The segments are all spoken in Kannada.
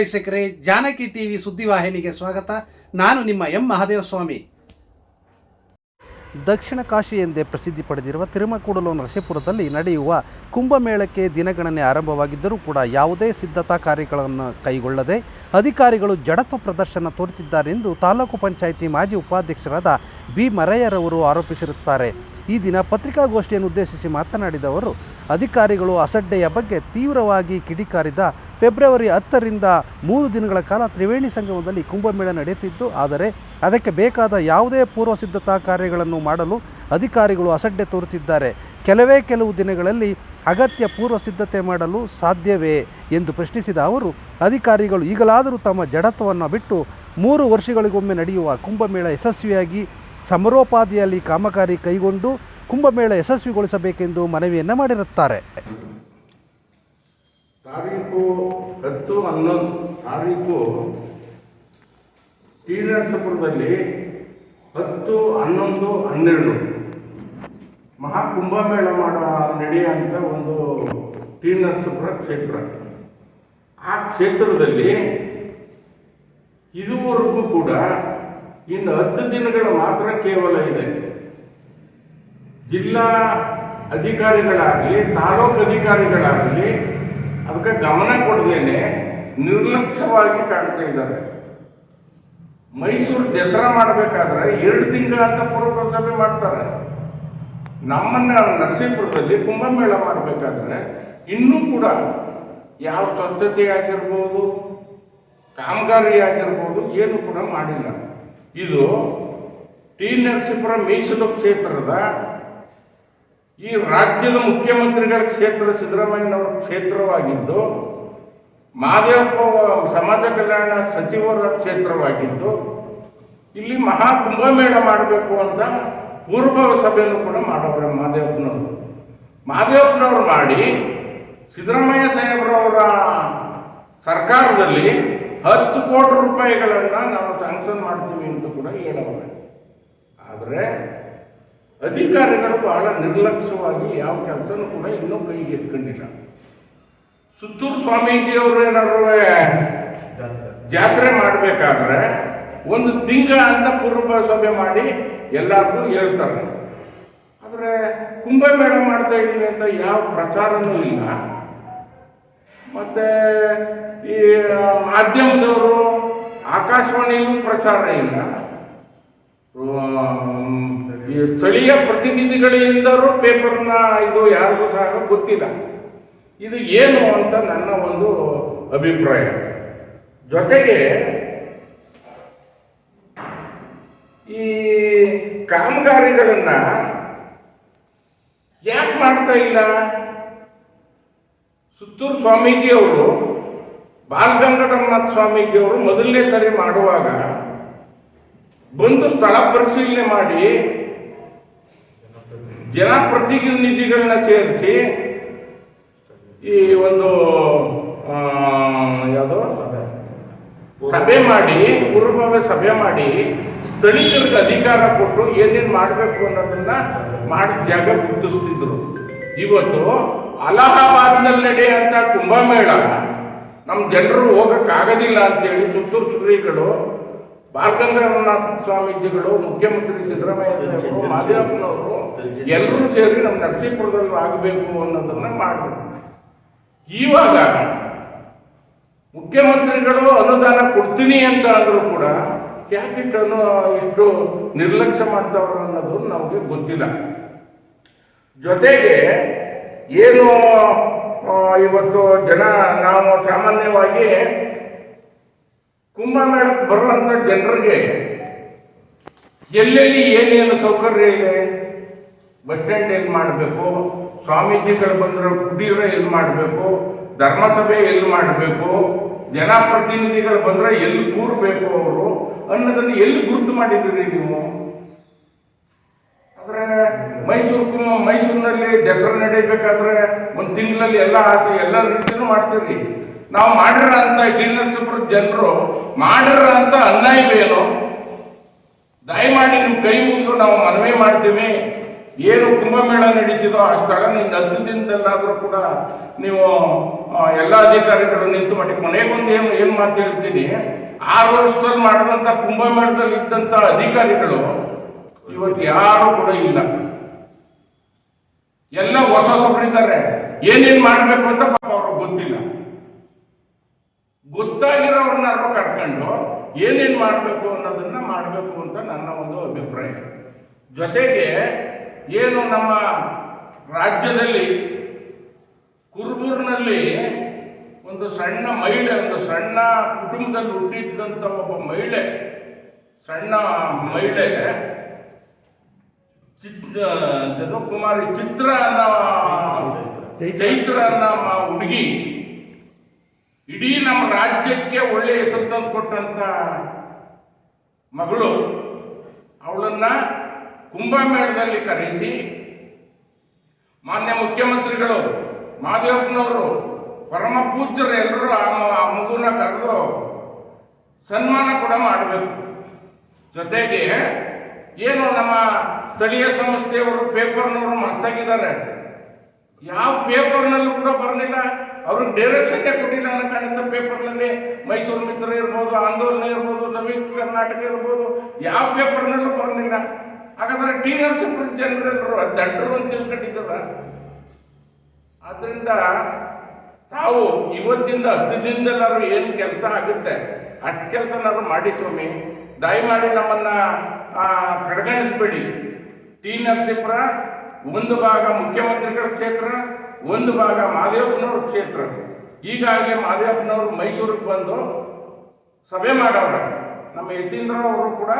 ವೀಕ್ಷಕರೇ, ಜಾನಕಿ ಟಿವಿ ಸುದ್ದಿವಾಹಿನಿಗೆ ಸ್ವಾಗತ. ನಾನು ನಿಮ್ಮ ಎಂ ಮಹಾದೇವ ಸ್ವಾಮಿ ದಕ್ಷಿಣ ಕಾಶಿ ಎಂದೇ ಪ್ರಸಿದ್ಧಿ ಪಡೆದಿರುವ ತಿರುಮಕೂಡಲು ನರಸೀಪುರದಲ್ಲಿ ನಡೆಯುವ ಕುಂಭಮೇಳಕ್ಕೆ ದಿನಗಣನೆ ಆರಂಭವಾಗಿದ್ದರೂ ಕೂಡ ಯಾವುದೇ ಸಿದ್ಧತಾ ಕಾರ್ಯಗಳನ್ನು ಕೈಗೊಳ್ಳದೆ ಅಧಿಕಾರಿಗಳು ಜಡತ್ವ ಪ್ರದರ್ಶನ ತೋರುತ್ತಿದ್ದಾರೆಂದು ತಾಲೂಕು ಪಂಚಾಯಿತಿ ಮಾಜಿ ಉಪಾಧ್ಯಕ್ಷರಾದ ಬಿ ಮರಯ್ಯರವರು ಆರೋಪಿಸಿರುತ್ತಾರೆ. ಈ ದಿನ ಪತ್ರಿಕಾಗೋಷ್ಠಿಯನ್ನು ಉದ್ದೇಶಿಸಿ ಮಾತನಾಡಿದ ಅವರು, ಅಧಿಕಾರಿಗಳು ಅಸಡ್ಡೆಯ ಬಗ್ಗೆ ತೀವ್ರವಾಗಿ ಕಿಡಿಕಾರಿದ ಫೆಬ್ರವರಿ ಹತ್ತರಿಂದ ಮೂರು ದಿನಗಳ ಕಾಲ ತ್ರಿವೇಣಿ ಸಂಗಮದಲ್ಲಿ ಕುಂಭಮೇಳ ನಡೆಯುತ್ತಿದ್ದು ಆದರೆ ಅದಕ್ಕೆ ಬೇಕಾದ ಯಾವುದೇ ಪೂರ್ವ ಸಿದ್ಧತಾ ಕಾರ್ಯಗಳನ್ನು ಮಾಡಲು ಅಧಿಕಾರಿಗಳು ಅಸಡ್ಡೆ ತೋರುತ್ತಿದ್ದಾರೆ. ಕೆಲವೇ ಕೆಲವು ದಿನಗಳಲ್ಲಿ ಅಗತ್ಯ ಪೂರ್ವ ಸಿದ್ಧತೆ ಮಾಡಲು ಸಾಧ್ಯವೇ ಎಂದು ಪ್ರಶ್ನಿಸಿದ ಅವರು, ಅಧಿಕಾರಿಗಳು ಈಗಲಾದರೂ ತಮ್ಮ ಜಡತ್ವವನ್ನು ಬಿಟ್ಟು ಮೂರು ವರ್ಷಗಳಿಗೊಮ್ಮೆ ನಡೆಯುವ ಕುಂಭಮೇಳ ಯಶಸ್ವಿಯಾಗಿ ಸಮರೋಪಾದಿಯಲ್ಲಿ ಕಾಮಗಾರಿ ಕೈಗೊಂಡು ಕುಂಭಮೇಳ ಯಶಸ್ವಿಗೊಳಿಸಬೇಕೆಂದು ಮನವಿಯನ್ನು ಮಾಡಿರುತ್ತಾರೆ. ತಾರೀಕು ಹತ್ತು ಹನ್ನೊಂದು, ತಾರೀಕು ಟಿ ನರಸಪುರದಲ್ಲಿ ಹತ್ತು ಹನ್ನೊಂದು ಹನ್ನೆರಡು. ಮಹಾಕುಂಭಮೇಳ ಮಾಡೋ ನಡೆಯುವಂಥ ಒಂದು ಟಿ ಕ್ಷೇತ್ರ. ಆ ಕ್ಷೇತ್ರದಲ್ಲಿ ಇದುವರೆಗೂ ಕೂಡ ಇನ್ನು ಹತ್ತು ದಿನಗಳ ಮಾತ್ರ ಕೇವಲ ಇದೆ. ಜಿಲ್ಲಾ ಅಧಿಕಾರಿಗಳಾಗಲಿ, ತಾಲೂಕು ಅಧಿಕಾರಿಗಳಾಗಲಿ ಅದಕ್ಕೆ ಗಮನ ಕೊಡದೇನೆ ನಿರ್ಲಕ್ಷ್ಯವಾಗಿ ಕಾಣ್ತಾ ಇದ್ದಾರೆ ಮೈಸೂರು ದಸರಾ ಮಾಡಬೇಕಾದ್ರೆ ಎರಡು ತಿಂಗಳ ಅಂತ ಪೂರ್ವ ಸಭೆ ಮಾಡ್ತಾರೆ. ನಮ್ಮನ್ನ ನರಸೀಪುರದಲ್ಲಿ ಕುಂಭಮೇಳ ಮಾಡಬೇಕಾದ್ರೆ ಇನ್ನೂ ಕೂಡ ಯಾವ ಸ್ವಚ್ಛತೆ ಆಗಿರ್ಬೋದು, ಕಾಮಗಾರಿ ಆಗಿರ್ಬೋದು ಏನು ಕೂಡ ಮಾಡಿಲ್ಲ. ಇದು ಟಿ ನರಸೀಪುರ ಮೀಸಲು ಕ್ಷೇತ್ರದ ಈ ರಾಜ್ಯದ ಮುಖ್ಯಮಂತ್ರಿಗಳ ಕ್ಷೇತ್ರ ಸಿದ್ದರಾಮಯ್ಯನವರ ಕ್ಷೇತ್ರವಾಗಿದ್ದು, ಮಾದೇವಪ್ಪ ಸಮಾಜ ಕಲ್ಯಾಣ ಸಚಿವರ ಕ್ಷೇತ್ರವಾಗಿದ್ದು, ಇಲ್ಲಿ ಮಹಾ ಕುಂಭಮೇಳ ಮಾಡಬೇಕು ಅಂತ ಪೂರ್ವ ಸಭೆಯನ್ನು ಕೂಡ ಮಾಡವ್ರೆ ಮಾದೇವಪ್ಪನವರು. ಮಾದೇವಪ್ಪನವರು ಮಾಡಿ ಸಿದ್ದರಾಮಯ್ಯ ಸಾಹೇಬ್ರವರ ಸರ್ಕಾರದಲ್ಲಿ ಹತ್ತು ಕೋಟಿ ರೂಪಾಯಿಗಳನ್ನು ನಾವು ಸ್ಯಾಂಕ್ಷನ್ ಮಾಡ್ತೀವಿ ಅಂತ ಕೂಡ ಹೇಳವ್ರೆ. ಆದರೆ ಅಧಿಕಾರಿಗಳು ಬಹಳ ನಿರ್ಲಕ್ಷ್ಯವಾಗಿ ಯಾವ ಕೆಲಸನೂ ಕೂಡ ಇನ್ನೂ ಕೈಗೆ ಎತ್ಕೊಂಡಿಲ್ಲ. ಸುತ್ತೂರು ಸ್ವಾಮೀಜಿಯವರು ಏನಾದ್ರು ಜಾತ್ರೆ ಮಾಡಬೇಕಾದ್ರೆ ಒಂದು ತಿಂಗಳ ಅಂತ ಪೂರ್ವ ಸಭೆ ಮಾಡಿ ಎಲ್ಲರಿಗೂ ಹೇಳ್ತಾರೆ. ಆದರೆ ಕುಂಭಮೇಳ ಮಾಡ್ತಾ ಇದ್ದೀನಿ ಅಂತ ಯಾವ ಪ್ರಚಾರನೂ ಇಲ್ಲ. ಮತ್ತೆ ಈ ಮಾಧ್ಯಮದವರು ಆಕಾಶವಾಣಿಯಲ್ಲೂ ಪ್ರಚಾರ ಇಲ್ಲ. ಈ ಸ್ಥಳೀಯ ಪ್ರತಿನಿಧಿಗಳಿಂದಲೂ ಪೇಪರ್ನ ಇದು ಯಾರಿಗೂ ಸಹ ಗೊತ್ತಿಲ್ಲ. ಇದು ಏನು ಅಂತ ನನ್ನ ಒಂದು ಅಭಿಪ್ರಾಯ. ಜೊತೆಗೆ ಈ ಕಾಮಗಾರಿಗಳನ್ನು ಯಾಕೆ ಮಾಡ್ತಾ ಇಲ್ಲ? ಸುತ್ತೂರು ಸ್ವಾಮೀಜಿಯವರು ಬಾಲಗಂಗಾಧರನಾಥ ಸ್ವಾಮೀಜಿಯವರು ಮೊದಲನೇ ಸರಿ ಮಾಡುವಾಗ ಬಂದು ಸ್ಥಳ ಪರಿಶೀಲನೆ ಮಾಡಿ ಜನಪ್ರತಿನಿಧಿಗಳನ್ನ ಸೇರಿಸಿ ಈ ಒಂದು ಯಾವುದೋ? ಸಭೆ. ಮಾಡಿ, ಪೂರ್ವಭಾವಿ ಸಭೆ ಮಾಡಿ ಸ್ಥಳೀಯರಿಗೆ ಅಧಿಕಾರ ಕೊಟ್ಟು ಏನೇನು ಮಾಡಬೇಕು ಅನ್ನೋದನ್ನ ಮಾಡಿ ಜಾಗ ಗುರುತಿಸ್ತಿದ್ರು. ಇವತ್ತು ಅಲಹಾಬಾದ್ನಲ್ಲಿ ನಡೆಯುವಂಥ ಕುಂಭಮೇಳ ನಮ್ಮ ಜನರು ಹೋಗಕ್ಕಾಗೋದಿಲ್ಲ ಅಂತೇಳಿ ಸುತ್ತೂರು ಶ್ರೀಗಳು ಬಾಲಗಂಗಾಧರನಾಥ ಸ್ವಾಮೀಜಿಗಳು ಮುಖ್ಯಮಂತ್ರಿ ಸಿದ್ದರಾಮಯ್ಯ ಮಾದೇವಪ್ಪನವರು ಎಲ್ಲರೂ ಸೇರಿ ನಮ್ಮ ನರಸೀಪುರದಲ್ಲಿ ಆಗಬೇಕು ಅನ್ನೋದನ್ನ ಮಾಡಿದ್ರು. ಇವಾಗ ಮುಖ್ಯಮಂತ್ರಿಗಳು ಅನುದಾನ ಕೊಡ್ತೀನಿ ಅಂತ ಅಂದರೂ ಕೂಡ ಯಾಕಿಷ್ಟನ್ನು ಇಷ್ಟು ನಿರ್ಲಕ್ಷ್ಯ ಮಾಡ್ತಾವ್ರು ಅನ್ನೋದು ನಮಗೆ ಗೊತ್ತಿಲ್ಲ. ಜೊತೆಗೆ ಏನು ಇವತ್ತು ಜನ ನಾವು ಸಾಮಾನ್ಯವಾಗಿ ಕುಂಭಮೇಳಕ್ಕೆ ಬರುವಂತ ಜನರಿಗೆ ಎಲ್ಲೆಲ್ಲಿ ಏನೇನು ಸೌಕರ್ಯ ಇದೆ? ಬಸ್ ಸ್ಟ್ಯಾಂಡ್ ಎಲ್ಲಿ ಮಾಡಬೇಕು? ಸ್ವಾಮೀಜಿಗಳು ಬಂದರೆ ಕುಡಿಯೋರ ಎಲ್ಲಿ ಮಾಡಬೇಕು? ಧರ್ಮಸಭೆ ಎಲ್ಲಿ ಮಾಡಬೇಕು? ಜನಪ್ರತಿನಿಧಿಗಳು ಬಂದರೆ ಎಲ್ಲಿ ಕೂರಬೇಕು ಅವರು? ಅನ್ನೋದನ್ನು ಎಲ್ಲಿ ಗುರುತು ಮಾಡಿದ್ದೀರಿ ನೀವು? ಆದ್ರೆ ಮೈಸೂರು ಮೈಸೂರಿನಲ್ಲಿ ದಸರಾ ನಡೀಬೇಕಾದ್ರೆ ಒಂದು ತಿಂಗಳಲ್ಲಿ ಎಲ್ಲ ಎಲ್ಲ ರೀತಿಯೂ ಮಾಡ್ತೀರಿ. ನಾವು ಮಾಡಿರ ಅಂತ ಜಿಲ್ಲಾ ಜನರು ಮಾಡಿರ ಅಂತ ಅನ್ಯಾಯವೇನು ದಯಮಾಡಿ ನಿಮ್ಮ ಕೈ ಮುಗಿದು ನಾವು ಮನವಿ ಮಾಡ್ತೀವಿ. ಏನು ಕುಂಭಮೇಳ ನಡೀತಿದೋ ಆ ಸ್ಥಳ ಇನ್ನು ಹತ್ತು ದಿನದಲ್ಲಾದರೂ ಕೂಡ ನೀವು ಎಲ್ಲ ಅಧಿಕಾರಿಗಳು ನಿಂತು ಮಾಡಿ. ಕೊನೆಗೊಂದು ಏನು ಏನು ಮಾತು ಹೇಳ್ತೀನಿ? ಆರು ವರ್ಷದಲ್ಲಿ ಮಾಡಿದಂಥ ಕುಂಭಮೇಳದಲ್ಲಿ ಇದ್ದಂಥ ಅಧಿಕಾರಿಗಳು ಇವತ್ತು ಯಾರು ಕೂಡ ಇಲ್ಲ. ಎಲ್ಲ ಹೊಸ ಹೊಸಬ್ರಿದ್ದಾರೆ ಏನೇನು ಮಾಡಬೇಕು ಅಂತ ಪಾಪ ಅವ್ರಿಗೆ ಗೊತ್ತಿಲ್ಲ. ಗೊತ್ತಾಗಿರೋರ್ನಾರು ಕರ್ಕೊಂಡು ಏನೇನು ಮಾಡಬೇಕು ಅನ್ನೋದನ್ನ ಮಾಡಬೇಕು ಅಂತ ನನ್ನ ಒಂದು ಅಭಿಪ್ರಾಯ. ಜೊತೆಗೆ ಏನು ನಮ್ಮ ರಾಜ್ಯದಲ್ಲಿ ಕುರುಬೂರಿನಲ್ಲಿ ಒಂದು ಸಣ್ಣ ಮಹಿಳೆ ಒಂದು ಸಣ್ಣ ಕುಟುಂಬದಲ್ಲಿ ಹುಟ್ಟಿದ್ದಂಥ ಒಬ್ಬ ಮಹಿಳೆ ಸಣ್ಣ ಮಹಿಳೆ ಚಿತ್ ಕುಮಾರಿ ಚಿತ್ರ ಅನ್ನೋ ಚೈತ್ರ ಅನ್ನೋ ಹುಡುಗಿ ಇಡೀ ನಮ್ಮ ರಾಜ್ಯಕ್ಕೆ ಒಳ್ಳೆಯ ಹೆಸರು ತಂದು ಕೊಟ್ಟಂತ ಮಗಳು ಅವಳನ್ನ ಕುಂಭಮೇಳದಲ್ಲಿ ಕರೆಸಿ ಮಾನ್ಯ ಮುಖ್ಯಮಂತ್ರಿಗಳು, ಮಾದೇವಪ್ಪನವರು, ಪರಮ ಪೂಜ್ಯರು ಎಲ್ಲರೂ ಆ ಮಗುನ ಕರೆದು ಸನ್ಮಾನ ಕೂಡ ಮಾಡಬೇಕು. ಜೊತೆಗೆ ಏನು ನಮ್ಮ ಸ್ಥಳೀಯ ಸಂಸ್ಥೆಯವರು ಪೇಪರ್ನವರು ಮಸ್ತಾಗಿದ್ದಾರೆ. ಯಾವ ಪೇಪರ್ನಲ್ಲೂ ಕೂಡ ಬರಲಿಲ್ಲ. ಅವ್ರಿಗೆ ಡೈರೆಕ್ಷನ್ನೇ ಕೊಟ್ಟಿಲ್ಲ ಅನ್ನೋ ಕಾರಣದ ಪೇಪರ್ನಲ್ಲಿ ಮೈಸೂರು ಮಿತ್ರ ಇರ್ಬೋದು, ಆಂದೋಲನ ಇರ್ಬೋದು ನವೀನ್ ಕರ್ನಾಟಕ ಇರ್ಬೋದು, ಯಾವ ಪೇಪರ್ನಲ್ಲೂ ಬರಲಿಲ್ಲ. ಹಾಗಾದ್ರೆ ಟಿ ನರಸೀಪುರ ಜನರೆಲ್ಲರೂ ದಡ್ಡರು ಅಂತ ತಿಳ್ಕೊಂಡಿದ್ದಾರ? ಆದ್ರಿಂದ ತಾವು ಇವತ್ತಿಂದ ಹತ್ತು ದಿನದಲ್ಲಾದ್ರೂ ಏನು ಕೆಲಸ ಆಗುತ್ತೆ? ಅಷ್ಟು ಕೆಲಸನಾದ್ರು ಮಾಡಿ ಸ್ವಾಮಿ. ದಯಮಾಡಿ ನಮ್ಮನ್ನ ಕಡೆಗಣಿಸ್ಬೇಡಿ. ಟಿ ನರಸೀಪುರ ಒಂದು ಭಾಗ ಮುಖ್ಯಮಂತ್ರಿಗಳ ಕ್ಷೇತ್ರ, ಒಂದು ಭಾಗ ಮಾದೇವಪ್ಪನವ್ರ ಕ್ಷೇತ್ರ. ಈಗಾಗಲೇ ಮಾದೇವಪ್ಪನವರು ಮೈಸೂರಿಗೆ ಬಂದು ಸಭೆ ಮಾಡವ್ರೆ. ನಮ್ಮ ಯತೀಂದ್ರ ಅವರು ಕೂಡ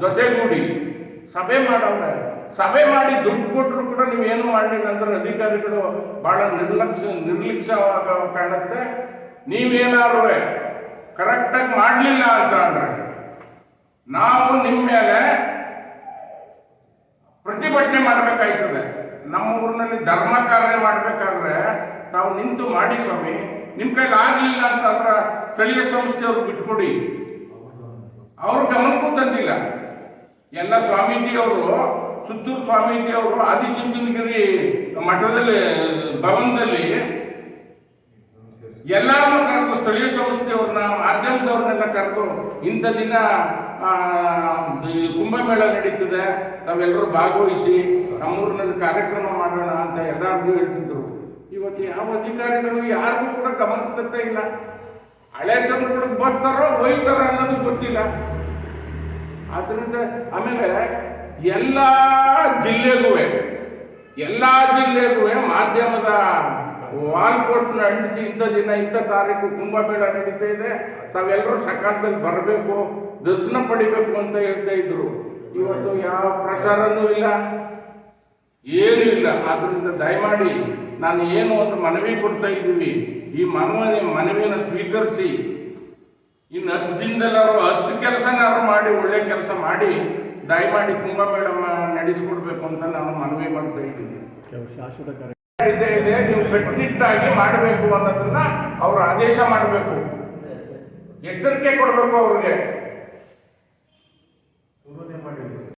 ಜೊತೆಗೂಡಿ ಸಭೆ ಮಾಡವ್ರೆ. ಸಭೆ ಮಾಡಿ ದುಡ್ಡು ಕೊಟ್ಟರು ಕೂಡ ನೀವೇನು ಮಾಡಲಿಲ್ಲ ಅಂದ್ರೆ ಅಧಿಕಾರಿಗಳು ಬಹಳ ನಿರ್ಲಕ್ಷ್ಯ ನಿರ್ಲಕ್ಷ್ಯವಾಗ ಕಾಣುತ್ತೆ. ನೀವೇನಾದ್ರು ಕರೆಕ್ಟಾಗಿ ಮಾಡಲಿಲ್ಲ ಅಂತ ಅಂದ್ರೆ, ನಾವು ನಿಮ್ಮ ಮೇಲೆ ಪ್ರತಿಭಟನೆ ಮಾಡಬೇಕಾಯ್ತದೆ. ನಮ್ಮ ಊರಿನಲ್ಲಿ ಧರ್ಮ ಕಾರ್ಯ ಮಾಡಬೇಕಾದ್ರೆ ತಾವು ನಿಂತು ಮಾಡಿ ಸ್ವಾಮಿ. ನಿಮ್ಮ ಕೈಲಿ ಆಗಲಿಲ್ಲ ಅಂತಂದ್ರೆ ಸ್ಥಳೀಯ ಸಂಸ್ಥೆಯವ್ರು ಬಿಟ್ಕೊಡಿ ಅವ್ರ ಗಮನಕ್ಕೂ ತಂದಿಲ್ಲ ಎಲ್ಲ ಸ್ವಾಮೀಜಿಯವರು, ಸುತ್ತೂರು ಸ್ವಾಮೀಜಿಯವರು, ಆದಿಚುಂಚನಗಿರಿ ಮಠದಲ್ಲಿ, ಭವನದಲ್ಲಿ ಎಲ್ಲರನ್ನೂ ಕರೆದು ಸ್ಥಳೀಯ ಸಂಸ್ಥೆಯವ್ರನ್ನ ಮಾಧ್ಯಮದವ್ರನ್ನೆಲ್ಲ ಕರೆದು ಇಂಥ ದಿನ ಕುಂಭಮೇಳ ನಡೀತದೆ. ತಾವೆಲ್ಲರೂ ಭಾಗವಹಿಸಿ ನಮ್ಮೂರಿನಲ್ಲಿ ಕಾರ್ಯಕ್ರಮ ಮಾಡೋಣ ಅಂತ ಎಲ್ಲರಿಗೂ ಹೇಳ್ತಿದ್ರು. ಇವತ್ತು ಯಾವ ಅಧಿಕಾರಿಗಳು ಯಾರಿಗೂ ಕೂಡ ಗಮನ ತರ್ತಾ ಇಲ್ಲ. ಹಳೆ ಚಂದ್ರಗಳಿಗೆ ಬರ್ತಾರೋ ಹೋಯ್ತಾರೋ ಅನ್ನೋದು ಗೊತ್ತಿಲ್ಲ. ಆದ್ರಿಂದ ಆಮೇಲೆ ಎಲ್ಲ ಜಿಲ್ಲೆಗೂ ಎಲ್ಲ ಜಿಲ್ಲೆಗೂ ಮಾಧ್ಯಮದ ವಾಲ್ ಪೋಸ್ಟ್ನ ಅಂಟಿಸಿ ಇಂಥ ದಿನ, ಇಂಥ ತಾರೀಕು ಕುಂಭಮೇಳ ನಡೀತಾ ಇದೆ. ತಾವೆಲ್ಲರೂ ಸಕಾಲದಲ್ಲಿ ಬರಬೇಕು, ದರ್ಶನ ಪಡಿಬೇಕು ಅಂತ ಹೇಳ್ತಾ ಇದ್ರು. ಇವತ್ತು ಯಾವ ಪ್ರಚಾರನೂ ಇಲ್ಲ, ಏನೂ ಇಲ್ಲ. ಆದ್ರಿಂದ ದಯಮಾಡಿ ನಾನು ಏನು ಅಂತ ಮನವಿ ಕೊಡ್ತಾ ಇದ್ದೀವಿ. ಈ ಮನವಿ, ಮನವಿಯನ್ನು ಸ್ವೀಕರಿಸಿ. ಇನ್ನು ಹತ್ತು ದಿನದಲ್ಲಾರು ಹತ್ತು ಕೆಲಸನಾರು ಮಾಡಿ, ಒಳ್ಳೆ ಕೆಲಸ ಮಾಡಿ, ದಯಮಾಡಿ ಕುಂಭಮೇಳ ನಡೆಸಿಕೊಡ್ಬೇಕು ಅಂತ ನಾನು ಮನವಿ ಮಾಡ್ತಾ ಇದ್ದೀನಿ. ಶಾಶ್ವತ ಇದೆ ಇದೆ ನೀವು ಕಟ್ಟುನಿಟ್ಟಾಗಿ ಮಾಡಬೇಕು ಅನ್ನೋದನ್ನ ಅವರು ಆದೇಶ ಮಾಡಬೇಕು. ಎಚ್ಚರಿಕೆ ಕೊಡಬೇಕು ಅವ್ರಿಗೆ.